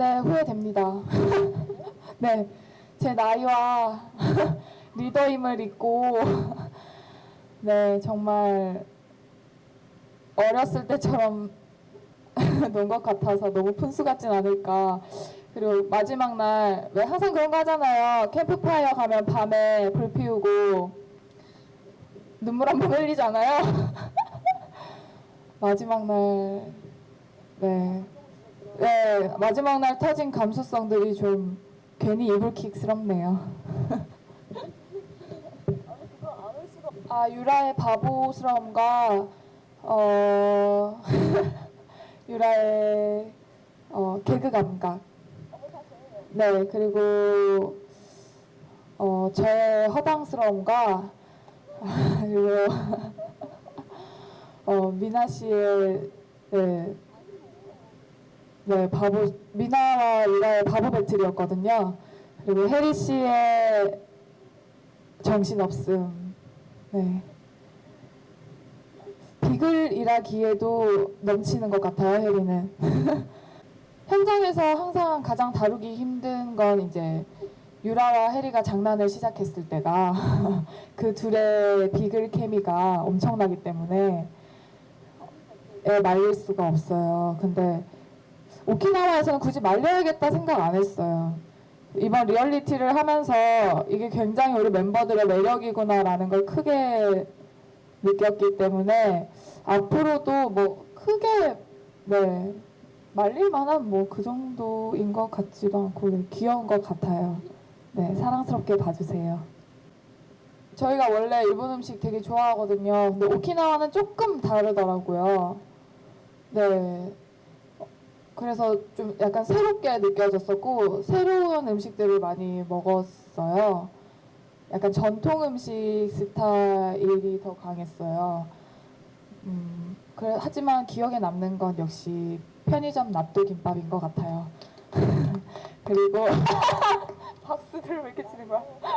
압니다. 네, 제 나이와 리더임을 잊고 네 정말 어렸을 때처럼 논 것 같아서 너무 푼수 같진 않을까. 그리고 마지막 날 왜 항상 그런 거 하잖아요. 캠프파이어 가면 밤에 불 피우고 눈물 한 번 흘리잖아요. 마지막 날 네. 네, 마지막 날 터진 감수성들이 좀 괜히 이불킥스럽네요. 아, 유라의 바보스러움과 어 유라의 어 개그 감각. 네, 그리고 어 저의 허당스러움과 그리고 어 미나 씨의 네, 네, 바보 미나와 유라의 바보 배틀이었거든요. 그리고 혜리 씨의 정신 없음. 네. 비글이라기에도 넘치는 것 같아요, 혜리는. 현장에서 항상 가장 다루기 힘든 건 이제 유라와 혜리가 장난을 시작했을 때가 그 둘의 비글 케미가 엄청나기 때문에 에 말릴 수가 없어요. 근데 오키나와에서는 굳이 말려야겠다 생각 안 했어요. 이번 리얼리티를 하면서 이게 굉장히 우리 멤버들의 매력이구나라는 걸 크게 느꼈기 때문에 앞으로도 뭐 크게 네 말릴 만한 뭐 그 정도인 것 같지도 않고 네, 귀여운 것 같아요. 네 사랑스럽게 봐주세요. 저희가 원래 일본 음식 되게 좋아하거든요. 근데 오키나와는 조금 다르더라고요. 네. 그래서 좀 약간 새롭게 느껴졌었고 새로운 음식들을 많이 먹었어요. 약간 전통 음식 스타일이 더 강했어요. 음, 그래, 하지만 기억에 남는 건 역시 편의점 낫또 김밥인 것 같아요. 그리고 박수들 왜 이렇게 치는 거야? 네.